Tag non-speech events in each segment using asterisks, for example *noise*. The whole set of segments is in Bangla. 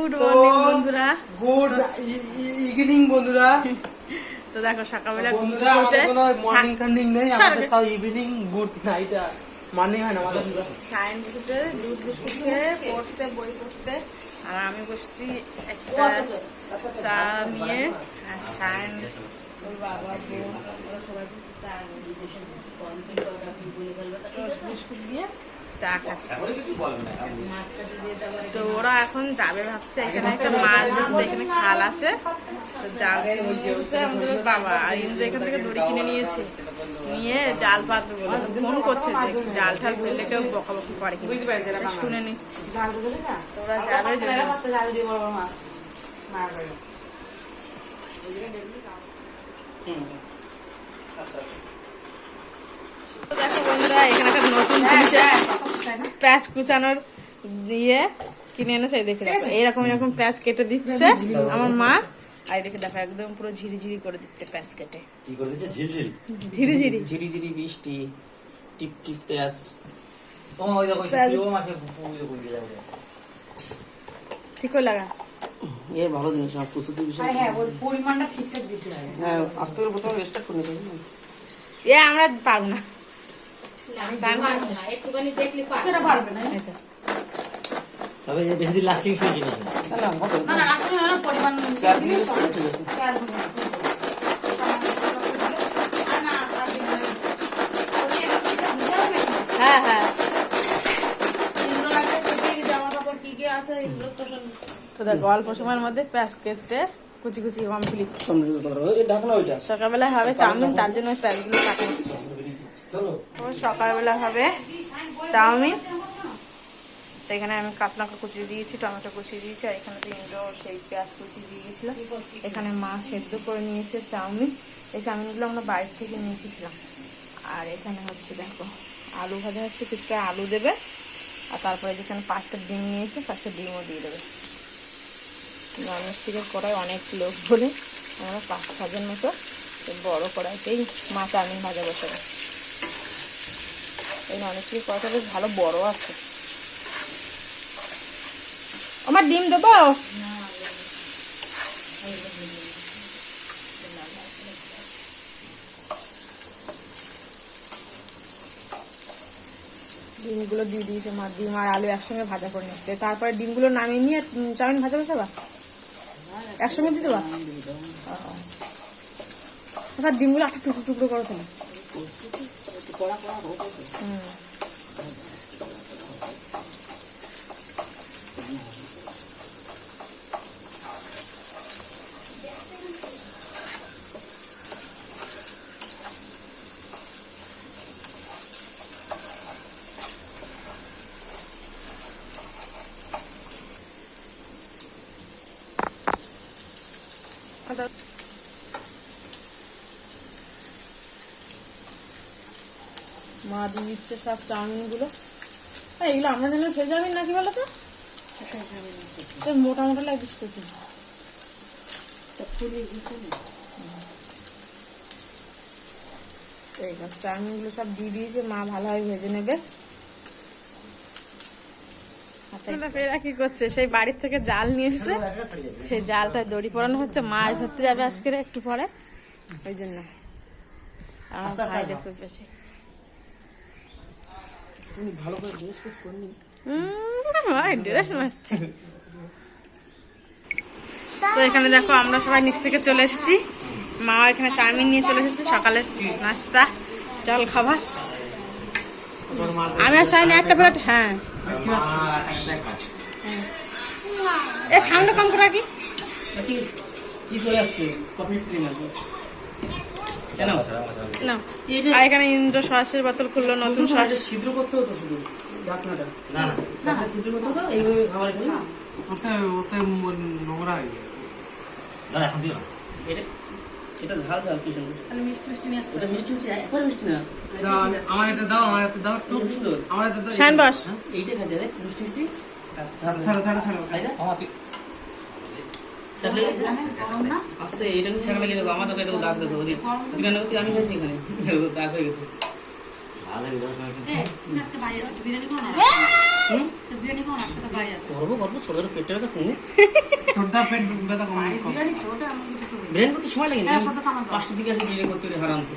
গুড মর্নিং বন্ধুরা। গুড ইভিনিং বন্ধুরা। তো দেখো সকালবেলা বন্ধুরা আমাদের কোনো মর্নিং টার্নিং নেই আমাদের সব ইভিনিং গুড নাইট মর্নিং হয় না আমাদের সায়েন্স উঠে দুধ বিস্কুট খেয়ে পড়তে বই পড়তে আর আমি বসছি একটা চা নিয়ে আর সায়েন্স ওর বাবা বউ ওরা সবাই চা নিয়ে। বিস্কুট দিয়ে চা খাচ্ছে। তো ওরা এখন যাবে ভাবছে এখানে একটা মাছ ধরতে এখানে খাল আছে। জাল এসেছে আমাদের বাবা আর ইন্দ্র এখান থেকে দড়ি কিনে নিয়েছে। নিয়ে জাল পাতবে বলে ফোন করছে যে জাল ঠাল ফেললে কেউ বকাবকি করে কিনা। শুনে নিচ্ছি। ওরা যাবে দেখো বন্ধুরা এখানে একটা নতুন জিনিসের প্যাঁচ কুচানোর দিয়ে কিনে এনেছে এই দেখে এইরকম এরকম প্যাঁচ কেটে দিচ্ছে আমার মা। আর দেখে দেখো একদম পুরো ঝিরিঝিরি করে দিচ্ছে প্যাঁচ কেটে। কি করে দিচ্ছে? ঝিলঝিল ঝিরিঝিরি। ঝিরি ঝিরি বৃষ্টি টিপ টিপ পেঁয়াজ তোমার ওই দেখো প্যাজ- মাসে পুজো করে দিয়ে ঠিক করে লাগা। এ ভালো জিনিস আমার প্রস্তুতি বিষয়। পরিমাণটা ঠিকঠাক দিতে হবে। হ্যাঁ আস্তে করে প্রথমে স্টার্ট করে নিতে এ আমরা পারবে না, একটুখানি দেখলে পারবে। পারবে না তবে বেশি দিন লাস্টিং সেই জিনিস না। না আসলে পরিমাণ। হ্যাঁ হ্যাঁ। তো দেখো অল্প সময়ের মধ্যে প্যাঁচ কেটে কুচি কুচি কমপ্লিট সকালবেলায় হবে চাউমিন তার জন্য ওই প্যাঁচগুলো কাটা হচ্ছে সকালবেলা হবে চাউমিন। তো এখানে আমি কাঁচা লঙ্কা কুচিয়ে দিয়েছি, টমেটো কুচিয়ে দিয়েছি, আর এখানে তো ইন্দ্র সেই পেঁয়াজ কুচিয়ে দিয়ে গেছিল এখানে মা সেদ্ধ করে নিয়েছে চাউমিন। এই চাউমিনগুলো আমরা বাইরে থেকে নিয়ে এসেছিলাম আর এখানে হচ্ছে দেখো, আলু ভাজা হচ্ছে, কিছুটা আলু দেবে। আর তারপরে যেখানে পাঁচটা ডিম নিয়েছে, পাঁচটা ডিমও দিয়ে দেবে। ননস্টিকের কড়াই অনেক লোক বলে, আমরা পাঁচ ছজন মতো বড় কড়াইতেই মা চাউমিন ভাজা বসাবে। এই ননস্টিকের কড়াইটা বেশ ভালো বড় আছে। আমার ডিম দেবো? ডিমগুলো দিয়ে দিয়েছে মা, ডিম আর আলু একসঙ্গে ভাজা করে নিচ্ছে। তারপরে ডিমগুলো নামিয়ে নিয়ে চাউমিন ভাজা বসাবা? একসঙ্গে দিয়ে আচ্ছা ডিমগুলো একটা টুকরো টুকরো করো হুম আচ্ছা। মা দিয়ে দিচ্ছে সব চাউমিনগুলো এগুলো আমরা যেন সেই চাউমিন নাকি বলো তো মোটা মোটা লাগছে প্রচুর এই চাউমিনগুলো সব দিয়ে দিয়েছে মা ভালোভাবে ভেজে নেবে। কি করছে? সেই বাড়ির থেকে জাল নিয়ে এসেছে। সেই জালটা দড়ি পরানো হচ্ছে। মাছ ধরতে যাবে আজকে একটু পরে। ওই জন্য। আমার আস্তে আস্তে ভাই। দেখো পেছে তুমি ভালো করে ড্রেস ফেস করে নি তো এখানে দেখো আমরা সবাই নিচ থেকে চলে এসেছি। মা এখানে চাউমিন নিয়ে চলে এসেছে সকালের নাস্তা জল খাবার। আমি আর চাইনি একটা প্লেট হ্যাঁ। এ সাউন্ড কম করা কি? কি চলে আসছে? না। আর এখানে ইন্দ্র সসের বোতল খুললো নতুন এটা ছিদ্র করতে হতো শুধু ঢাকনাটা। না না। ছিদ্র করতে হতো এইভাবে খাবার খেলে। ওতে ওতে নোংরা হয়ে গেছে। না এখন দিও না এটা এটা ঝাল ঝাল কি সুন্দর। তাহলে মিষ্টি মিষ্টি নিয়ে আসতে মিষ্টি মিষ্টি একবার মিষ্টি না। দাও, আমার এতে দাও আমার এতে দাও একটু। খুব সুন্দর। আমার এতে দাও শাইন বস। এইটা খাইতে রে মিষ্টি মিষ্টি। ছাড়ো ছাড়ো ছাড়ো খাই না? আমার গেছে না আস্তে এটা কিন্তু ছাগলে গেছে আমার তো খাইতে দাগ দেখো ওদিকে ওদিকে না আমি খাইছি এখানে। *laughs* দাগ হয়ে গেছে। আছে করব করব ছোট ছোট পেটটা ব্যথা কমুক। ছোটদা পেট ব্যথা কম কম। বিরিয়ানি করতে সময় লাগে না হ্যাঁ। পাঁচটার দিকে আসে বিরিয়ানি করতে আরামসে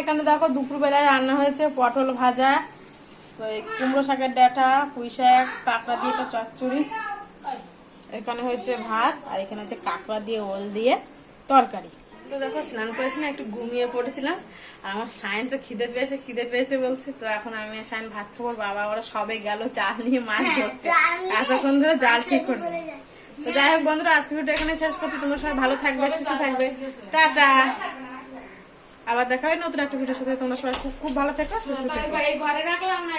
এখানে দেখো দুপুরবেলায় রান্না হয়েছে পটল ভাজা তো এই কুমড়ো শাকের ডাঁটা পুঁই শাক কাঁকড়া দিয়ে একটা চচ্চড়ি। এখানে হয়েছে ভাত আর এখানে হচ্ছে কাঁকড়া দিয়ে ওল দিয়ে তরকারি। তো দেখো স্নান করেছি না একটু ঘুমিয়ে পড়েছিলাম আর আমার সায়ন তো খিদে পেয়েছে খিদে পেয়েছে বলছে। তো এখন আমি সায়ন ভাত খাব বাবা ওরা সবে গেল চাল নিয়ে মাছ ধরতে। এতক্ষণ ধরে জাল ঠিক করছে। তো যাই হোক বন্ধুরা আজকে ভিডিও এখানে শেষ করছি। তোমরা সবাই ভালো থাকবে সুস্থ থাকবে। টাটা। আবার দেখা হয় নতুন একটা ভিডিওর সাথে। তোমরা সবাই খুব ভালো থেকো, সুস্থ থেকো। এই ঘরে রাখলাম না